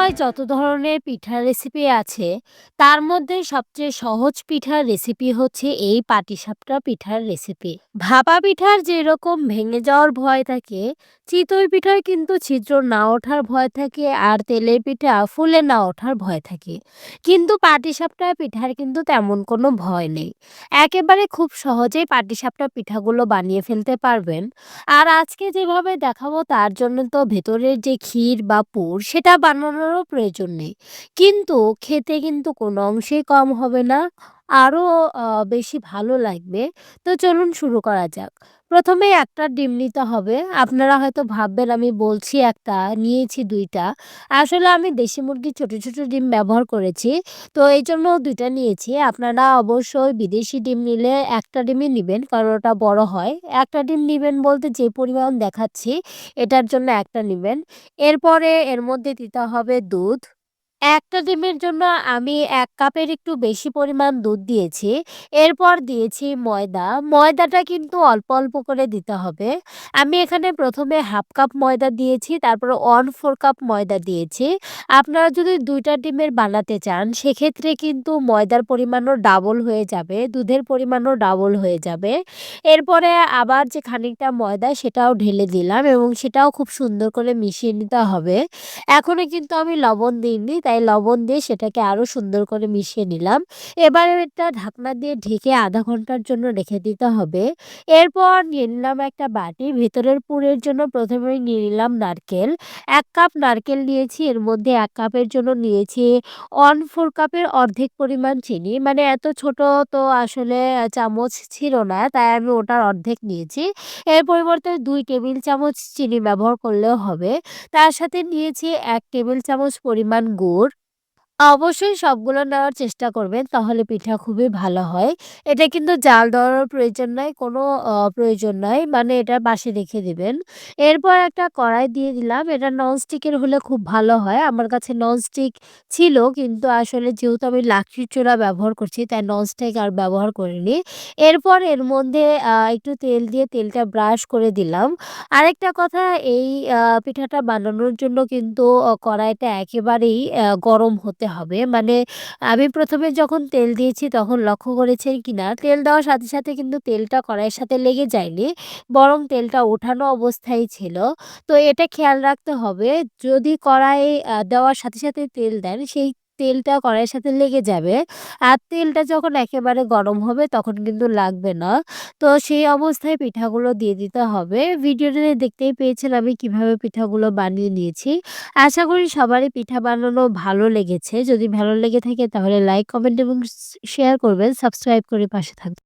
বাংলায় যত ধরনের পিঠার রেসিপি আছে, তার মধ্যে সবচেয়ে সহজ পিঠার রেসিপি হচ্ছে এই পাটিসাপটা পিঠার রেসিপি ভাপা পিঠার যেরকম ভেঙে যাওয়ার ভয় থাকে, চিতই পিঠার কিন্তু ছিদ্র না ওঠার ভয় থাকে আর তেলের পিঠা ফুলে না ওঠার ভয় থাকে। কিন্তু পাটিসাপটা পিঠার কিন্তু তেমন কোনো ভয় নেই। একেবারে খুব সহজেই পাটিসাপটা পিঠাগুলো বানিয়ে ফেলতে পারবেন। আর আজকে যেভাবে দেখাবো, তার জন্য তো ভেতরের যে ক্ষীর বা পুর সেটা বানানোরও প্রয়োজন নেই। কিন্তু খেতে কিন্তু কোনো অংশেই কম হবে না। আরও বেশি ভালো লাগবে। তো চলুন শুরু করা যাক। প্রথমে একটা ডিম নিতে হবে। আপনারা হয়তো ভাববেন আমি বলছি একটা, নিয়েছি দুইটা। আসলে আমি দেশি মুরগির ছোট ছোট ডিম ব্যবহার করেছি। তো এই জন্য দুইটা নিয়েছি। আপনারা অবশ্যই বিদেশি ডিম নিলে একটা ডিমই নেবেন, কারণ ওটা বড় হয়। একটা ডিম নেবেন বলতে যে পরিমাণ দেখাচ্ছি, এটার জন্য একটা নেবেন। এরপরে এর মধ্যে দিতে হবে দুধ। একটা ডিমের জন্য আমি ১ কাপের একটু বেশি পরিমাণ দুধ দিয়েছি। এরপর দিয়েছি ময়দা। ময়দাটা কিন্তু অল্প, অল্প করে দিতে হবে। আমি এখানে প্রথমে হাফ কাপ ময়দা দিয়েছি, তারপরে 1/4 কাপ ময়দা দিয়েছি। আপনারা যদি ২ টা ডিমের বানাতে চান সেক্ষেত্রে কিন্তু ময়দার পরিমাণও ডাবল হয়ে যাবে, দুধের পরিমাণও ডাবল হয়ে যাবে। এরপরে আবার যে খানিকটা ময়দা সেটাও ঢেলে দিলাম এবং সেটাও খুব সুন্দর করে মিশিয়ে নিতে হবে। এখনও কিন্তু আমি লবণ দিইনি তাই লবণ দিয়ে সেটাকে আরও সুন্দর করে মিশিয়ে নিলাম। এবার এটা ঢাকনা দিয়ে ঢেকে আধা ঘণ্টার জন্য রেখে দিতে হবে। এরপর নিয়ে নিলাম একটা বাটি, ভেতরের পুরের জন্য প্রথমে নিয়ে নিলাম নারকেল। এক কাপ নারকেল নিয়েছি, এর মধ্যে এক কাপের জন্য নিয়েছি ওয়ান ফোর কাপের অর্ধেক পরিমাণ চিনি। মানে এত ছোট তো আসলে চামচ ছিল না, তাই আমি ওটার অর্ধেক নিয়েছি। এর পরিবর্তে দুই টেবিল চামচ চিনি ব্যবহার করলেও হবে। তার সাথে নিয়েছি এক টেবিল চামচ পরিমাণ গুড়। অবশ্যই সবগুলো নেওয়ার চেষ্টা করবেন তাহলে পিঠা খুবই ভালো হয়। এটা কিন্তু জাল দেওয়ার প্রয়োজন নাই, কোনো প্রয়োজন নাই। মানে এটা বাসে রেখে দিবেন। এরপর একটা কড়াই দিয়ে দিলাম। এটা ননস্টিকের হলে খুব ভালো হয়। আমার কাছে ননস্টিক ছিল কিন্তু আসলে যেহেতু আমি লাকড়ির চুলা ব্যবহার করছি তাই ননস্টিক আর ব্যবহার করিনি। এরপর এর মধ্যে একটু তেল দিয়ে তেলটা ব্রাশ করে দিলাম। আরেকটা কথা এই পিঠাটা বানানোর জন্য কিন্তু কড়াইটা একেবারেই গরম হতে হবে। মানে আমি প্রথমে যখন তেল দিয়েছি তখন লক্ষ্য করেছেন কি না তেল দেওয়ার সাথে, সাথে কিন্তু তেলটা কড়াইয়ের সাথে লেগে যায়নি। বরং তেলটা ওঠানো অবস্থায় ছিল। তো এটা খেয়াল রাখতে হবে যদি কড়াই দেওয়ার সাথে, সাথে তেল দেন সেই তেলটা কড়াইয়ের সাথে লেগে যাবে। আর তেলটা যখন একেবারে গরম হবে তখন কিন্তু লাগবে না। তো সেই অবস্থায় পিঠাগুলো দিয়ে দিতে হবে। ভিডিওটাতে দেখতেই পেয়েছেন আমি কীভাবে পিঠাগুলো বানিয়ে নিয়েছি। আশা করি সবারই পিঠা বানানো ভালো লেগেছে। যদি ভালো লেগে থাকে তাহলে লাইক, কমেন্ট এবং শেয়ার করবেন। সাবস্ক্রাইব করে পাশে থাকবেন।